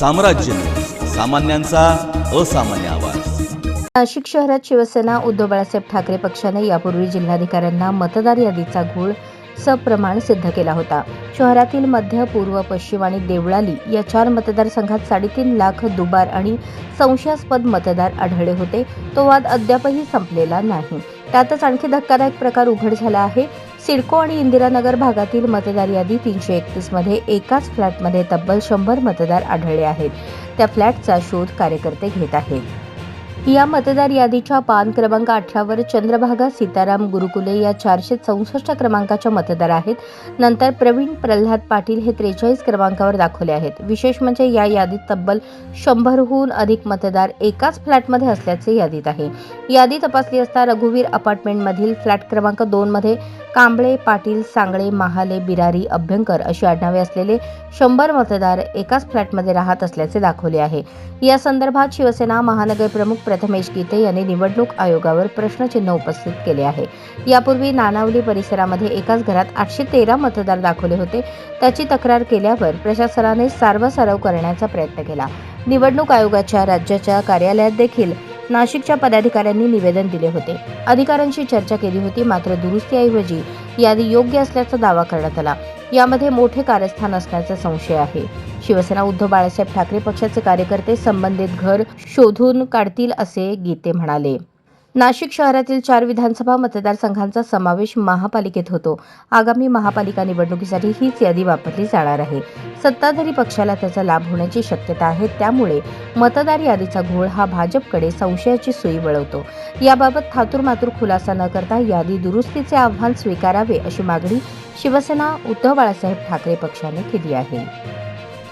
साम्राज्य. सामान्यांचा असामान्य आवाज. नाशिक शहरात शिवसेना उद्धव बाळासाहेब ठाकरे पक्षाने यापूर्वी जिल्हाधिकाऱ्यांना मतदार यादीचा घोळ सप्रमाण सिद्ध केला होता. शहरातील मध्य पूर्व पश्चिम आणि देवळाली या चार मतदारसंघात साडेतीन लाख दुबार आणि संशयास्पद मतदार आढळले होते. तो वाद अद्यापही संपलेला नाही. त्यातच आणखी धक्कादायक प्रकार उघड झाला आहे. सिडको आणि इंदिरानगर भागातील मतदार यादी तीनशे एकतीसमध्ये एकाच फ्लॅटमध्ये तब्बल शंभर मतदार आढळले आहेत. त्या फ्लॅटचा शोध कार्यकर्ते घेत आहेत. या मतदार यादीच्या पान क्रमांक अठरावर चंद्रभागा सीताराम गुरुकुले या चारशे चौसष्ट क्रमांकाच्या मतदार आहेत. नंतर प्रवीण प्रल्हाद पाटील हे त्रेचाळीस क्रमांकावर दाखवले आहेत. विशेष म्हणजे या यादीत तब्बल शंभरहून अधिक मतदार एकाच फ्लॅटमध्ये असल्याचे यादीत आहे. यादी तपासली असता रघुवीर अपार्टमेंटमधील फ्लॅट क्रमांक दोनमध्ये कांबळे पाटील सांगळे महाले बिरारी अभ्यंकर अशी आडनावे असलेले शंभर मतदार एकाच फ्लॅटमध्ये राहत असल्याचे दाखवले आहे. या संदर्भात शिवसेना महानगर प्रमुख प्रथमेश गीते यांनी निवडणूक आयोगावर प्रश्नचिन्ह उपस्थित केले आहे. यापूर्वी नानावली परिसरामध्ये एकाच घरात आठशे तेरा मतदार दाखवले होते. त्याची तक्रार केल्यावर प्रशासनाने सारवासारव करण्याचा प्रयत्न केला. निवडणूक आयोगाच्या राज्याच्या कार्यालयात देखील नाशिकच्या पदाधिकाऱ्यांनी निवेदन दिले होते. अधिकाऱ्यांशी चर्चा केली होती मात्र दुरुस्तीऐवजी यादी योग्य असल्याचा दावा करण्यात आला. यामध्ये मोठे कारस्थान असण्याचा संशय आहे. शिवसेना उद्धव बाळासाहेब ठाकरे पक्षाचे कार्यकर्ते संबंधित घर शोधून काढतील असे गीते म्हणाले. नाशिक शहरातील चार विधानसभा मतदारसंघांचा समावेश महापालिकेत होतो. आगामी महापालिका निवडणुकीसाठी हीच यादी वापरली जाणार आहे. सत्ताधारी पक्षाला त्याचा लाभ होण्याची शक्यता आहे. त्यामुळे मतदार यादीचा घोळ हा भाजपकडे संशयाची सुई वळवतो. याबाबत थातूरमातूर खुलासा न करता यादी दुरुस्तीचे आव्हान स्वीकारावे अशी मागणी शिवसेना उद्धव बाळासाहेब ठाकरे पक्षाने केली आहे.